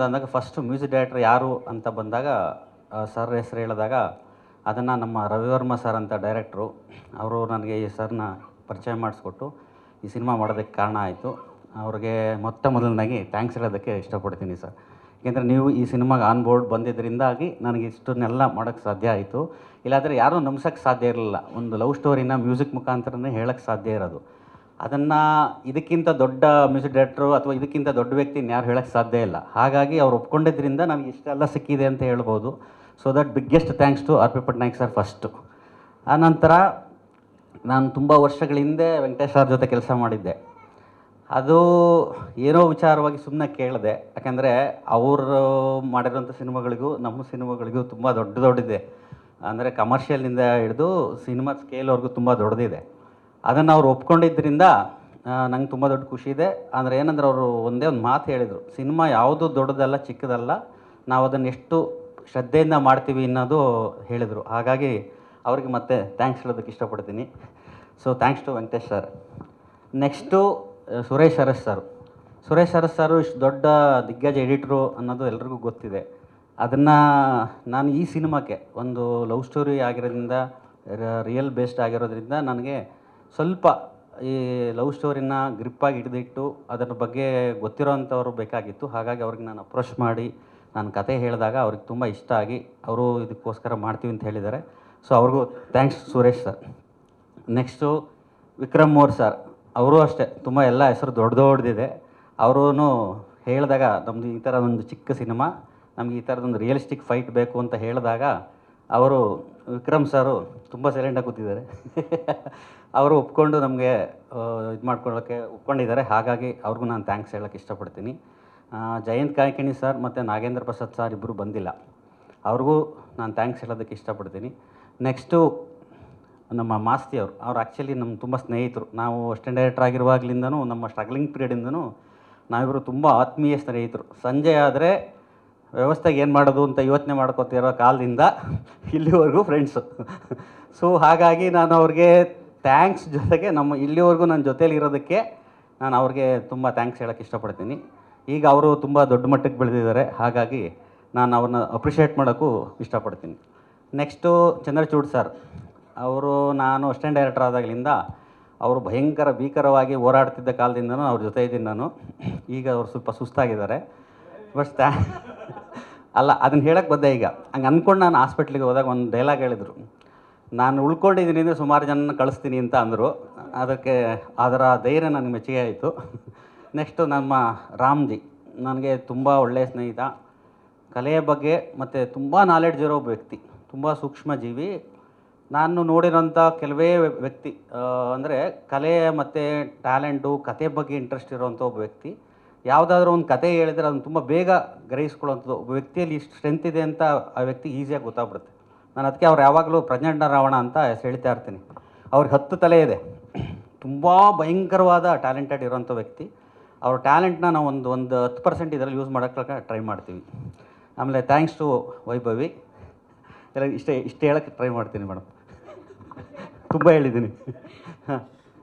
ಅಂದಾಗ first music director ಯಾರು ಅಂತ ಬಂದಾಗ ಸರ್ ಹೆಸರು ಹೇಳಿದಾಗ ಅದನ್ನು ನಮ್ಮ ರವಿವರ್ಮ ಸರ್ ಅಂತ ಡೈರೆಕ್ಟ್ರು ಅವರು ನನಗೆ ಈ ಸರ್ನ ಪರಿಚಯ ಮಾಡಿಸ್ಕೊಟ್ಟು ಈ ಸಿನಿಮಾ ಮಾಡೋದಕ್ಕೆ ಕಾರಣ ಆಯಿತು. ಅವ್ರಿಗೆ ಮೊತ್ತ ಮೊದಲನಾಗಿ ಥ್ಯಾಂಕ್ಸ್ ಹೇಳೋದಕ್ಕೆ ಇಷ್ಟಪಡ್ತೀನಿ ಸರ್ ಏಕೆಂದರೆ ನೀವು ಈ ಸಿನಿಮಾಗೆ ಆನ್ ಬೋರ್ಡ್ ಬಂದಿದ್ದರಿಂದಾಗಿ ನನಗೆ ಇಷ್ಟನ್ನೆಲ್ಲ ಮಾಡೋಕ್ಕೆ ಸಾಧ್ಯ ಆಯಿತು. ಇಲ್ಲಾಂದರೆ ಯಾರೂ ನಂಬ್ಸೋಕ್ಕೆ ಸಾಧ್ಯ ಇರಲಿಲ್ಲ. ಒಂದು ಲವ್ ಸ್ಟೋರಿನ ಮ್ಯೂಸಿಕ್ ಮುಖಾಂತರನೇ ಹೇಳೋಕ್ಕೆ ಸಾಧ್ಯ ಇರೋದು. ಅದನ್ನು ಇದಕ್ಕಿಂತ ದೊಡ್ಡ ಮ್ಯೂಸಿಕ್ ಡೈರೆಕ್ಟ್ರು ಅಥವಾ ಇದಕ್ಕಿಂತ ದೊಡ್ಡ ವ್ಯಕ್ತಿನ ಯಾರು ಹೇಳಕ್ಕೆ ಸಾಧ್ಯ ಇಲ್ಲ. ಹಾಗಾಗಿ ಅವ್ರು ಒಪ್ಕೊಂಡಿದ್ದರಿಂದ ನಮಗೆ ಇಷ್ಟೆಲ್ಲ ಸಿಕ್ಕಿದೆ ಅಂತ ಹೇಳ್ಬೋದು. So that biggest thanks to R P Patnaik sir first ಆನಂತರ ನಾನು ತುಂಬ ವರ್ಷಗಳ ಹಿಂದೆ ವೆಂಕಟೇಶ್ ಸರ್ ಜೊತೆ ಕೆಲಸ ಮಾಡಿದ್ದೆ. ಅದು ಏನೋ ವಿಚಾರವಾಗಿ ಸುಮ್ಮನೆ ಕೇಳಿದೆ. ಯಾಕಂದರೆ ಅವರು ಮಾಡಿರೋಂಥ ಸಿನಿಮಾಗಳಿಗೂ ನಮ್ಮ ಸಿನಿಮಾಗಳಿಗೂ ತುಂಬ ದೊಡ್ಡ ದೊಡ್ಡದಿದೆ ಅಂದರೆ ಕಮರ್ಷಿಯಲ್ನಿಂದ ಹಿಡಿದು ಸಿನಿಮಾ ಸ್ಕೇಲ್ವರೆಗೂ ತುಂಬ ದೊಡ್ಡದಿದೆ ಅದನ್ನು ಅವ್ರು ಒಪ್ಕೊಂಡಿದ್ದರಿಂದ ನಂಗೆ ತುಂಬ ದೊಡ್ಡ ಖುಷಿ ಇದೆ. ಅಂದರೆ ಏನಂದ್ರೆ ಅವರು ಒಂದೇ ಒಂದು ಮಾತು ಹೇಳಿದರು. ಸಿನಿಮಾ ಯಾವುದು ದೊಡ್ಡದಲ್ಲ, ಚಿಕ್ಕದಲ್ಲ, ನಾವು ಅದನ್ನು ಎಷ್ಟು ಶ್ರದ್ಧೆಯಿಂದ ಮಾಡ್ತೀವಿ ಅನ್ನೋದು ಹೇಳಿದರು. ಹಾಗಾಗಿ ಅವ್ರಿಗೆ ಮತ್ತೆ ಥ್ಯಾಂಕ್ಸ್ ಹೇಳೋದಕ್ಕೆ ಇಷ್ಟಪಡ್ತೀನಿ. So thanks to Venkatesh sir next Suresh Aras sir Suresh Aras sir ಇಷ್ಟು ದೊಡ್ಡ ದಿಗ್ಗಜ ಎಡಿಟ್ರು ಅನ್ನೋದು ಎಲ್ರಿಗೂ ಗೊತ್ತಿದೆ. ಅದನ್ನು ನಾನು ಈ ಸಿನಿಮಾಕ್ಕೆ ಒಂದು ಲವ್ ಸ್ಟೋರಿ ಆಗಿರೋದ್ರಿಂದ ರಿಯಲ್ ಬೇಸ್ಡ್ ಆಗಿರೋದ್ರಿಂದ, ನನಗೆ ಸ್ವಲ್ಪ ಈ ಲವ್ ಸ್ಟೋರಿನ ಗ್ರಿಪ್ಪಾಗಿ ಹಿಡಿದಿಟ್ಟು ಅದರ ಬಗ್ಗೆ ಗೊತ್ತಿರೋವಂಥವ್ರು ಬೇಕಾಗಿತ್ತು. ಹಾಗಾಗಿ ಅವ್ರಿಗೆ ನಾನು ಅಪ್ರೋಚ್ ಮಾಡಿ, ನಾನು ಕತೆ ಹೇಳಿದಾಗ ಅವ್ರಿಗೆ ತುಂಬ ಇಷ್ಟ ಆಗಿ ಅವರು ಇದಕ್ಕೋಸ್ಕರ ಮಾಡ್ತೀವಿ ಅಂತ ಹೇಳಿದ್ದಾರೆ. ಸೊ ಅವ್ರಿಗೂ thanks Suresh sir next Vikram More sir ಅವರು ಅಷ್ಟೇ, ತುಂಬ ಎಲ್ಲ ಹೆಸರು ದೊಡ್ಡ ದೊಡ್ಡದಿದೆ. ಅವರೂ ಹೇಳಿದಾಗ ನಮ್ಮದು ಈ ಥರದೊಂದು ಚಿಕ್ಕ ಸಿನಿಮಾ, ನಮಗೆ ಈ ಥರದೊಂದು ರಿಯಲಿಸ್ಟಿಕ್ ಫೈಟ್ ಬೇಕು ಅಂತ ಹೇಳಿದಾಗ ಅವರು ವಿಕ್ರಮ್ ಸಾರು ತುಂಬ ಸೈಲೆಂಟಾಗಿ ಕೂತಿದ್ದಾರೆ. ಅವರು ಒಪ್ಕೊಂಡು ನಮಗೆ ಇದು ಮಾಡ್ಕೊಳ್ಳೋಕ್ಕೆ ಒಪ್ಕೊಂಡಿದ್ದಾರೆ. ಹಾಗಾಗಿ ಅವ್ರಿಗೂ ನಾನು ಥ್ಯಾಂಕ್ಸ್ ಹೇಳೋಕ್ಕೆ ಇಷ್ಟಪಡ್ತೀನಿ. ಜಯಂತ್ ಕಾಯ್ಕಿಣಿ ಸರ್ ಮತ್ತು ನಾಗೇಂದ್ರ ಪ್ರಸಾದ್ ಸರ್ ಇಬ್ಬರು ಬಂದಿಲ್ಲ. ಅವ್ರಿಗೂ ನಾನು ಥ್ಯಾಂಕ್ಸ್ ಹೇಳೋದಕ್ಕೆ ಇಷ್ಟಪಡ್ತೀನಿ. ನೆಕ್ಸ್ಟು ನಮ್ಮ ಮಾಸ್ತಿ ಅವರು. ಅವ್ರು ಆ್ಯಕ್ಚುಲಿ ನಮ್ಮ ತುಂಬ ಸ್ನೇಹಿತರು. ನಾವು ಅಸಿಸ್ಟೆಂಟ್ ಡೈರೆಕ್ಟರ್ ಆಗಿರುವಾಗಲಿಂದನೂ, ನಮ್ಮ ಸ್ಟ್ರಗ್ಲಿಂಗ್ ಪೀರಿಯಡಿಂದನೂ ನಾವಿಬ್ಬರು ತುಂಬ ಆತ್ಮೀಯ ಸ್ನೇಹಿತರು. ಸಂಜೆ ಆದರೆ ವ್ಯವಸ್ಥೆಗೆ ಏನು ಮಾಡೋದು ಅಂತ ಯೋಚನೆ ಮಾಡ್ಕೊತಿರೋ ಕಾಲದಿಂದ ಇಲ್ಲಿವರೆಗೂ ಫ್ರೆಂಡ್ಸು ಸೊ ಹಾಗಾಗಿ ನಾನು ಅವ್ರಿಗೆ ಥ್ಯಾಂಕ್ಸ್ ಜೊತೆಗೆ ನಮ್ಮ ಇಲ್ಲಿವರೆಗೂ ನನ್ನ ಜೊತೇಲಿ ಇರೋದಕ್ಕೆ ನಾನು ಅವ್ರಿಗೆ ತುಂಬ ಥ್ಯಾಂಕ್ಸ್ ಹೇಳೋಕ್ಕೆ ಇಷ್ಟಪಡ್ತೀನಿ. ಈಗ ಅವರು ತುಂಬ ದೊಡ್ಡ ಮಟ್ಟಕ್ಕೆ ಬೆಳೆದಿದ್ದಾರೆ. ಹಾಗಾಗಿ ನಾನು ಅವ್ರನ್ನ ಅಪ್ರಿಷಿಯೇಟ್ ಮಾಡೋಕ್ಕೂ ಇಷ್ಟಪಡ್ತೀನಿ. ನೆಕ್ಸ್ಟು ಚಂದ್ರಚೂಡ್ ಸರ್ ಅವರು ನಾನು ಅಸ್ಟೆಂಟ್ ಡೈರೆಕ್ಟರ್ ಆದಾಗಲಿಂದ ಅವರು ಭಯಂಕರ ಭೀಕರವಾಗಿ ಹೋರಾಡ್ತಿದ್ದ ಕಾಲದಿಂದನೂ ಅವ್ರ ಜೊತೆ ಇದ್ದೀನಿ ನಾನು. ಈಗ ಅವರು ಸ್ವಲ್ಪ ಸುಸ್ತಾಗಿದ್ದಾರೆ. ಬಟ್ ಥ್ಯಾ ಅಲ್ಲ, ಅದನ್ನು ಹೇಳಕ್ಕೆ ಬಂದೆ ಈಗ. ಹಂಗೆ ಅಂದ್ಕೊಂಡು ನಾನು ಹಾಸ್ಪಿಟ್ಲಿಗೆ ಹೋದಾಗ ಒಂದು ಡೈಲಾಗ್ ಹೇಳಿದರು. ನಾನು ಉಳ್ಕೊಂಡಿದ್ದೀನಿ ಅಂದರೆ ಸುಮಾರು ಜನ ಕಳಿಸ್ತೀನಿ ಅಂತ ಅಂದರು. ಅದಕ್ಕೆ ಅದರ ಧೈರ್ಯ ನನಗೆ ಮೆಚ್ಚುಗೆ ಆಯಿತು. ನೆಕ್ಸ್ಟು ನಮ್ಮ ರಾಮ್ಜಿ, ನನಗೆ ತುಂಬ ಒಳ್ಳೆಯ ಸ್ನೇಹಿತ. ಕಲೆಯ ಬಗ್ಗೆ ಮತ್ತು ತುಂಬ ನಾಲೆಡ್ಜ್ ಇರೋ ವ್ಯಕ್ತಿ, ತುಂಬ ಸೂಕ್ಷ್ಮ ಜೀವಿ ನಾನು ನೋಡಿರೋಂಥ ಕೆಲವೇ ವ್ಯಕ್ತಿ ಅಂದರೆ ಕಲೆ ಮತ್ತು ಟ್ಯಾಲೆಂಟು ಕತೆ ಬಗ್ಗೆ ಇಂಟ್ರೆಸ್ಟ್ ಇರೋವಂಥ ಒಬ್ಬ ವ್ಯಕ್ತಿ. ಯಾವುದಾದ್ರೂ ಒಂದು ಕತೆ ಹೇಳಿದರೆ ಅದನ್ನು ತುಂಬ ಬೇಗ ಗ್ರಹಿಸ್ಕೊಳ್ಳೋಂಥದ್ದು ಒಬ್ಬ ವ್ಯಕ್ತಿಯಲ್ಲಿ ಇಷ್ಟು ಸ್ಟ್ರೆಂತ್ ಇದೆ ಅಂತ ಆ ವ್ಯಕ್ತಿ ಈಸಿಯಾಗಿ ಗೊತ್ತಾಗ್ಬಿಡುತ್ತೆ. ನಾನು ಅದಕ್ಕೆ ಅವ್ರು ಯಾವಾಗಲೂ ಪ್ರಜ್ಞಾಂಡ ರಾವಣ ಅಂತ ಹೇಳ್ತಾ ಇರ್ತೀನಿ. ಅವ್ರಿಗೆ ಹತ್ತು ತಲೆ ಇದೆ. ತುಂಬ ಭಯಂಕರವಾದ ಟ್ಯಾಲೆಂಟೆಡ್ ಇರೋಂಥ ವ್ಯಕ್ತಿ. ಅವ್ರ ಟ್ಯಾಲೆಂಟ್ನ ನಾವು ಒಂದು ಒಂದು ಹತ್ತು ಪರ್ಸೆಂಟ್ ಇದರಲ್ಲಿ ಯೂಸ್ ಮಾಡೋಕ್ಕೆ ಟ್ರೈ ಮಾಡ್ತೀವಿ. ಆಮೇಲೆ ಥ್ಯಾಂಕ್ಸ್ ಟು ವೈಭವಿ. ಎಲ್ಲ ಇಷ್ಟೇ, ಇಷ್ಟು ಹೇಳೋಕ್ಕೆ ಟ್ರೈ ಮಾಡ್ತೀನಿ ಮೇಡಮ್ ತುಂಬ ಹೇಳಿದ್ದೀನಿ. ಹಾಂ.